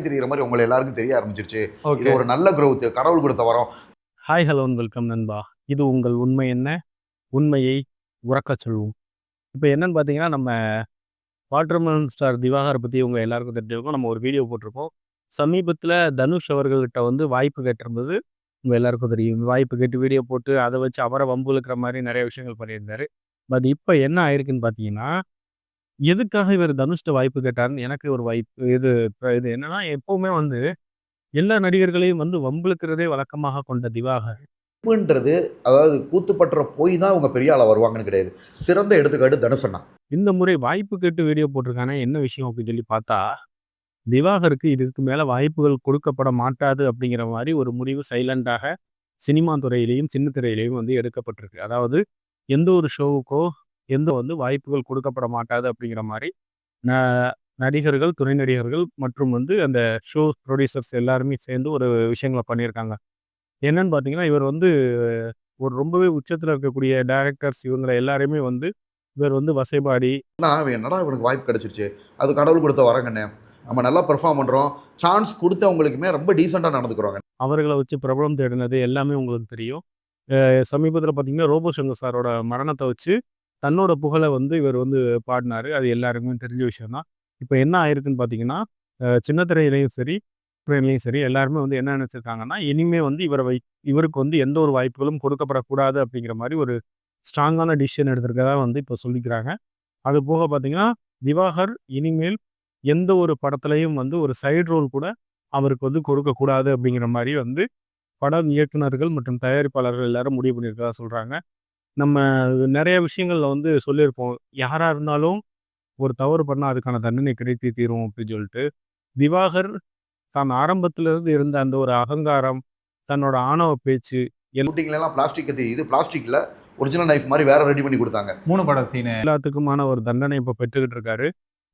எல்லாருக்கும் தெரியுற மாதிரி உங்களை எல்லாருக்கும் தெரிய ஆரம்பிச்சிருச்சு. இது ஒரு நல்ல growth கடவுள் கொடுத்த வரம். ஹாய் ஹலோ வெல்கம் நண்பா. இது உங்கள் உண்மை என்ன? உண்மையை உறக்கச் சொல்வோம். இப்போ என்னன்னு பார்த்தீங்கன்னா நம்ம வாட்டர்மேன் ஸ்டார் திவாகரை பற்றி உங்கள் எல்லாருக்கும் தெரிஞ்சிருக்கும். நம்ம ஒரு வீடியோ போட்டிருப்போம் சமீபத்தில் தனுஷ் அவர்கள்கிட்ட வந்து வாய்ப்பு கேட்டிருந்தது. உங்கள் எல்லாருக்கும் தெரியும். வாய்ப்பு கேட்டு வீடியோ போட்டு அதை வச்சு அவரை வம்புழுக்கிற மாதிரி நிறைய விஷயங்கள் பண்ணியிருந்தாரு. பட் இப்போ என்ன ஆயிருக்குன்னு பார்த்தீங்கன்னா எதுக்காக இவர் தனுஷ்ட வாய்ப்பு கேட்டாருன்னு எனக்கு ஒரு வாய்ப்பு இது இது என்னன்னா எப்பவுமே வந்து எல்லா நடிகர்களையும் வந்து வம்பிழுக்கிறதே வழக்கமாக கொண்ட திவாகர். அதாவது கூத்துப்பற்ற போய் தான் அவங்க பெரிய ஆளா வருவாங்கன்னு கிடையாது. சிறந்த எடுத்துக்காட்டு தனுஷண்ணா இந்த முறை வாய்ப்பு கேட்டு வீடியோ போட்டிருக்கானே என்ன விஷயம் அப்படின்னு சொல்லி பார்த்தா திவாகருக்கு இதுக்கு மேலே வாய்ப்புகள் கொடுக்கப்பட மாட்டாது அப்படிங்கிற மாதிரி ஒரு முடிவு சைலண்டாக சினிமா துறையிலையும் சின்ன திரையிலையும் வந்து எடுக்கப்பட்டிருக்கு. அதாவது எந்த ஒரு ஷோவுக்கோ எந்த வந்து வாய்ப்புகள் கொடுக்கப்பட மாட்டாது அப்படிங்கிற மாதிரி நடிகர்கள் துணை நடிகர்கள் மற்றும் வந்து அந்த ஷோ ப்ரொடியூசர்ஸ் எல்லாருமே சேர்ந்து ஒரு விஷயங்களை பண்ணியிருக்காங்க. என்னன்னு பார்த்தீங்கன்னா இவர் வந்து ஒரு ரொம்பவே உச்சத்தில் இருக்கக்கூடிய டைரக்டர்ஸ் இவங்களை எல்லாரையுமே வந்து இவர் வந்து வசைபாடி என்னடா இவனுக்கு வாய்ப்பு கிடைச்சிருச்சு? அது கடவுள் கொடுத்த வரங்கண்ணே. நம்ம நல்லா பெர்ஃபார்ம் பண்றோம். சான்ஸ் கொடுத்தவங்களுக்குமே ரொம்ப டீசெண்டாக நடந்துக்கிறோங்க அவர்களை வச்சு பிரபலம் தேடினது எல்லாமே உங்களுக்கு தெரியும். சமீபத்தில் பார்த்தீங்கன்னா ரோபோ சங்கர் சாரோட மரணத்தை வச்சு தன்னோட புகழை வந்து இவர் வந்து பாடினாரு. அது எல்லாருக்குமே தெரிஞ்ச விஷயம் தான். இப்போ என்ன ஆயிருக்குன்னு பார்த்தீங்கன்னா சின்ன திரையிலையும் சரி திரையிலையும் சரி எல்லாருமே வந்து என்ன நினச்சிருக்காங்கன்னா இனிமே வந்து இவரை வை இவருக்கு வந்து எந்த ஒரு வாய்ப்புகளும் கொடுக்கப்படக்கூடாது அப்படிங்கிற மாதிரி ஒரு ஸ்ட்ராங்கான டிசிஷன் எடுத்திருக்கதா வந்து இப்போ சொல்லிக்கிறாங்க. அது போக பார்த்தீங்கன்னா திவாகர் இனிமேல் எந்த ஒரு படத்துலையும் வந்து ஒரு சைடு ரோல் கூட அவருக்கு வந்து கொடுக்கக்கூடாது அப்படிங்கிற மாதிரி வந்து படம் இயக்குநர்கள் மற்றும் தயாரிப்பாளர்கள் எல்லாரும் முடிவு பண்ணியிருக்கதா சொல்கிறாங்க நம்ம நிறைய விஷயங்கள்ல வந்து சொல்லியிருப்போம். யாராக இருந்தாலும் ஒரு தவறு பண்ணால் அதுக்கான தண்டனை கிடைத்தே தீரும் அப்படின்னு சொல்லிட்டு. திவாகர் தான் ஆரம்பத்துல இருந்து இருந்த அந்த ஒரு அகங்காரம் தன்னோட ஆணவ பேச்சு ஷூட்டிங்ல எல்லாம் பிளாஸ்டிக் கத்தி இது பிளாஸ்டிக்ல ஒரிஜினல் நைஃப் மாதிரி வேற ரெடி பண்ணி கொடுத்தாங்க. மூணு படம் சீனு எல்லாத்துக்குமான ஒரு தண்டனை இப்போ பெற்றுக்கிட்டு இருக்காரு.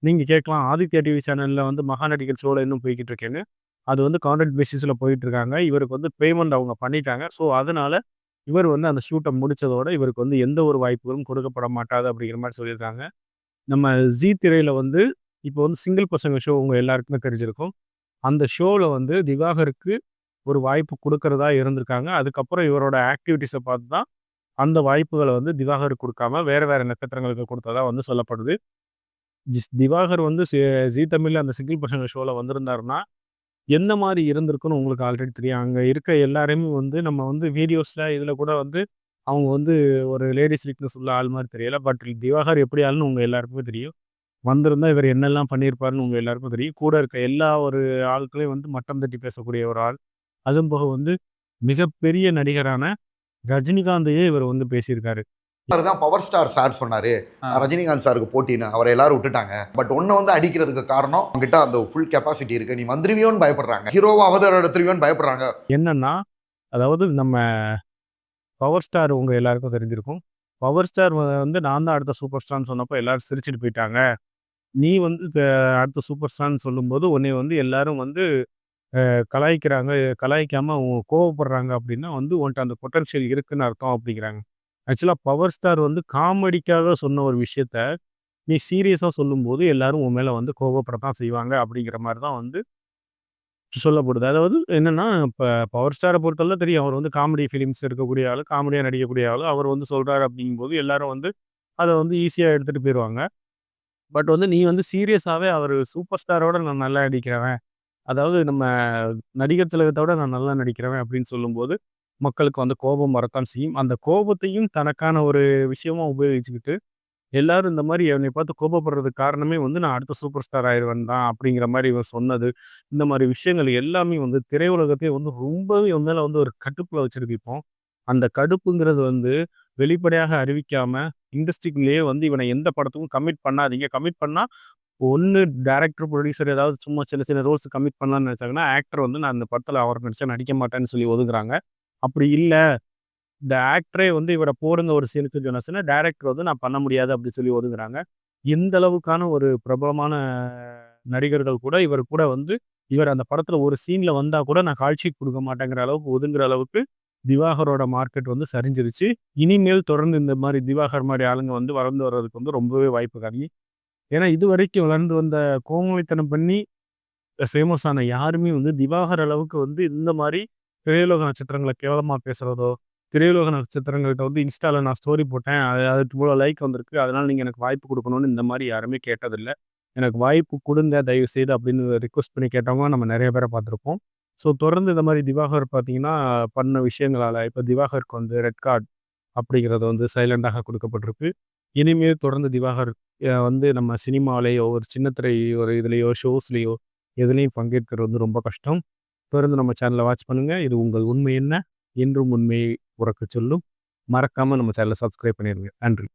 நீங்கள் கேட்கலாம் ஆதித்யா டிவி சேனலில் வந்து மகா நடிகர் ஷோவில் இன்னும் போய்கிட்டு இருக்கேன்னு. அது வந்து கான்ட்ராக்ட் பேசிஸில் போயிட்டு இருக்காங்க. இவருக்கு வந்து பேமெண்ட் அவங்க பண்ணிட்டாங்க. ஸோ அதனால இவர் வந்து அந்த ஷூட்டை முடித்ததோட இவருக்கு வந்து எந்த ஒரு வாய்ப்புகளும் கொடுக்கப்பட மாட்டாது அப்படிங்கிற மாதிரி சொல்லியிருக்காங்க. நம்ம ஜி திரையில் வந்து இப்போ வந்து சிங்கிள் பசங்க ஷோ உங்கள் எல்லாருக்குமே தெரிஞ்சிருக்கும். அந்த ஷோவில் வந்து திவாகருக்கு ஒரு வாய்ப்பு கொடுக்கறதா இருந்திருக்காங்க. அதுக்கப்புறம் இவரோட ஆக்டிவிட்டீஸை பார்த்து தான் அந்த வாய்ப்புகளை வந்து திவாகருக்கு கொடுக்காம வேறு வேறு நட்சத்திரங்களுக்கு கொடுத்ததா வந்து சொல்லப்படுது. திவாகர் வந்து ஜி ஜீ அந்த சிங்கிள் பசங்க ஷோவில் வந்திருந்தாருன்னா எந்த மாதிரி இருந்திருக்குன்னு உங்களுக்கு ஆல்ரெடி தெரியும். அங்கே இருக்க எல்லாரையுமே வந்து நம்ம வந்து வீடியோஸில் இதில் கூட வந்து அவங்க வந்து ஒரு லேடிஸ் வீக்னஸ் உள்ள ஆள் மாதிரி தெரியல. பட் திவாகர் எப்படி ஆளுன்னு உங்கள் எல்லாருக்குமே தெரியும். வந்திருந்தால் இவர் என்னெல்லாம் பண்ணியிருப்பாருன்னு உங்கள் எல்லாருக்கும் தெரியும். கூட இருக்க எல்லா ஒரு ஆட்களையும் வந்து மட்டம் தட்டி பேசக்கூடிய ஒரு ஆள். அதுவும் போக வந்து மிகப்பெரிய நடிகரான ரஜினிகாந்தையே இவர் வந்து பேசியிருக்காரு. தான் பவர் ஸ்டார் சார் சொன்னாரு. ரஜினிகாந்த் சாருக்கு போட்டின்னு அவரை எல்லாரும் விட்டுட்டாங்க. பட் ஒன்றை வந்து அடிக்கிறதுக்கு காரணம் அவங்ககிட்ட அந்த ஃபுல் கெப்பாசிட்டி இருக்கு. நீ வந்துருவியோன்னு பயப்படுறாங்க. ஹீரோவா அவதாரம் எடுத்துருவியோன்னு பயப்படுறாங்க. என்னன்னா அதாவது நம்ம பவர் ஸ்டார் உங்க எல்லாருக்கும் தெரிஞ்சிருக்கும். பவர் ஸ்டார் வந்து நான் தான் அடுத்த சூப்பர் ஸ்டார்னு சொன்னப்போ எல்லாரும் சிரிச்சிட்டு போயிட்டாங்க. நீ வந்து அடுத்த சூப்பர் ஸ்டார்னு சொல்லும்போது உன்னை வந்து எல்லாரும் வந்து கலாய்க்கிறாங்க. கலாய்க்காம அவங்க கோவப்படுறாங்க அப்படின்னா வந்து உன்கிட்ட அந்த பொட்டன்ஷியல் இருக்குன்னு அர்த்தம் அப்படிங்கிறாங்க. ஆக்சுவலாக பவர் ஸ்டார் வந்து காமெடிக்காக சொன்ன ஒரு விஷயத்த நீ சீரியஸாக சொல்லும்போது எல்லாரும் உன் மேலே வந்து கோபப்படத்தான் செய்வாங்க அப்படிங்கிற மாதிரி தான் வந்து சொல்லப்படுது. அதாவது என்னென்னா இப்போ பவர் ஸ்டாரை பொறுத்தவரை தெரியும். அவர் வந்து காமெடி ஃபிலிம்ஸ் இருக்கக்கூடிய ஆள் காமெடியாக நடிக்கக்கூடிய ஆள். அவர் வந்து சொல்கிறாரு அப்படிங்கும்போது எல்லாரும் வந்து அதை வந்து ஈஸியாக எடுத்துகிட்டு போயிடுவாங்க பட் வந்து நீ வந்து சீரியஸாகவே அவர் சூப்பர் ஸ்டாரோட நான் நல்லா நடிக்கிறவன். அதாவது நம்ம நடிகர் திலகத்தோட நான் நல்லா நடிக்கிறவன் அப்படின்னு சொல்லும்போது மக்களுக்கு வந்து கோபம் வரத்தான் செய்யும். அந்த கோபத்தையும் தனக்கான ஒரு விஷயமா உபயோகிச்சுக்கிட்டு எல்லாரும் இந்த மாதிரி என்னை பார்த்து கோபப்படுறதுக்கு காரணமே வந்து நான் அடுத்த சூப்பர் ஸ்டார் ஆயிடுவேன் தான் அப்படிங்கிற மாதிரி இவன் சொன்னது. இந்த மாதிரி விஷயங்கள் எல்லாமே வந்து திரையுலகத்தையே வந்து ரொம்பவே மேலே வந்து ஒரு கடுப்பில் வச்சிருக்கு அந்த கடுப்புங்கிறது வந்து வெளிப்படையாக அறிவிக்காம இண்டஸ்ட்ரிக்குள்ளேயே வந்து இவனை எந்த படத்துக்கும் கமிட் பண்ணாதீங்க. கமிட் பண்ணால் ஒன்று டேரக்டர் ப்ரொடியூசர் ஏதாவது சும்மா சின்ன சின்ன ரோல்ஸ் கமிட் பண்ணலான்னு நினச்சாங்கன்னா ஆக்டர் வந்து நான் அந்த படத்தில் அவர் நடிச்சா நடிக்க மாட்டேன்னு சொல்லி ஒதுக்குறாங்க அப்படி இல்லை. இந்த ஆக்டரே வந்து இவரை போடுங்க ஒரு சீனுக்கு சொன்னா டேரக்டர் வந்து நான் பண்ண முடியாது அப்படி சொல்லி ஒதுங்குறாங்க. எந்த அளவுக்கான ஒரு பிரபலமான நடிகர்கள் கூட இவர் கூட வந்து இவர் அந்த படத்தில் ஒரு சீனில் வந்தால் கூட நான் காட்சி கொடுக்க மாட்டேங்கிற அளவுக்கு ஒதுங்குற அளவுக்கு திவாகரோட மார்க்கெட் வந்து சரிஞ்சிருச்சு. இனிமேல் தொடர்ந்து இந்த மாதிரி திவாகர் மாதிரி ஆளுங்க வந்து வளர்ந்து வர்றதுக்கு வந்து ரொம்பவே வாய்ப்பு கம்மி. ஏன்னா இது வரைக்கும் வளர்ந்து வந்த கோமளித்தனம் பண்ணி ஃபேமஸ் ஆன யாருமே வந்து திவாகர் அளவுக்கு வந்து இந்த மாதிரி திரையுலக நட்சத்திரங்களை கேவலமாக பேசுகிறதோ திரையுலக நட்சத்திரங்கள்கிட்ட வந்து இன்ஸ்டாவில் நான் ஸ்டோரி போட்டேன். அது அதுக்கு இவ்வளோ லைக் வந்திருக்கு. அதனால் நீங்கள் எனக்கு வாய்ப்பு கொடுக்கணும்னு இந்த மாதிரி யாருமே கேட்டதில்லை எனக்கு வாய்ப்பு குடுங்க தயவுசெய்து அப்படின்னு ரிக்வெஸ்ட் பண்ணி கேட்டவங்க நம்ம நிறைய பேரை பார்த்துருப்போம். ஸோ தொடர்ந்து இந்த மாதிரி திவாகர் பார்த்தீங்கன்னா, பண்ண விஷயங்களால் இப்போ திவாகருக்கு வந்து ரெட் கார்ட் அப்படிங்கிறது வந்து சைலண்டாக கொடுக்கப்பட்டிருக்கு இனிமேல் தொடர்ந்து திவாகர் வந்து நம்ம சினிமாலேயோ ஒரு சின்ன ஒரு இதுலேயோ ஷோஸ்லேயோ எதுலேயும் பங்கேற்கிறது வந்து ரொம்ப கஷ்டம். தொடர்ந்து நம்ம சேனலை வாட்ச் பண்ணுங்கள் இது உங்கள் உண்மை என்ன? என்றும் உண்மையை உறக்கச் சொல்லும். மறக்காமல் நம்ம சேனலை சப்ஸ்கிரைப் பண்ணிடுங்க நன்றி.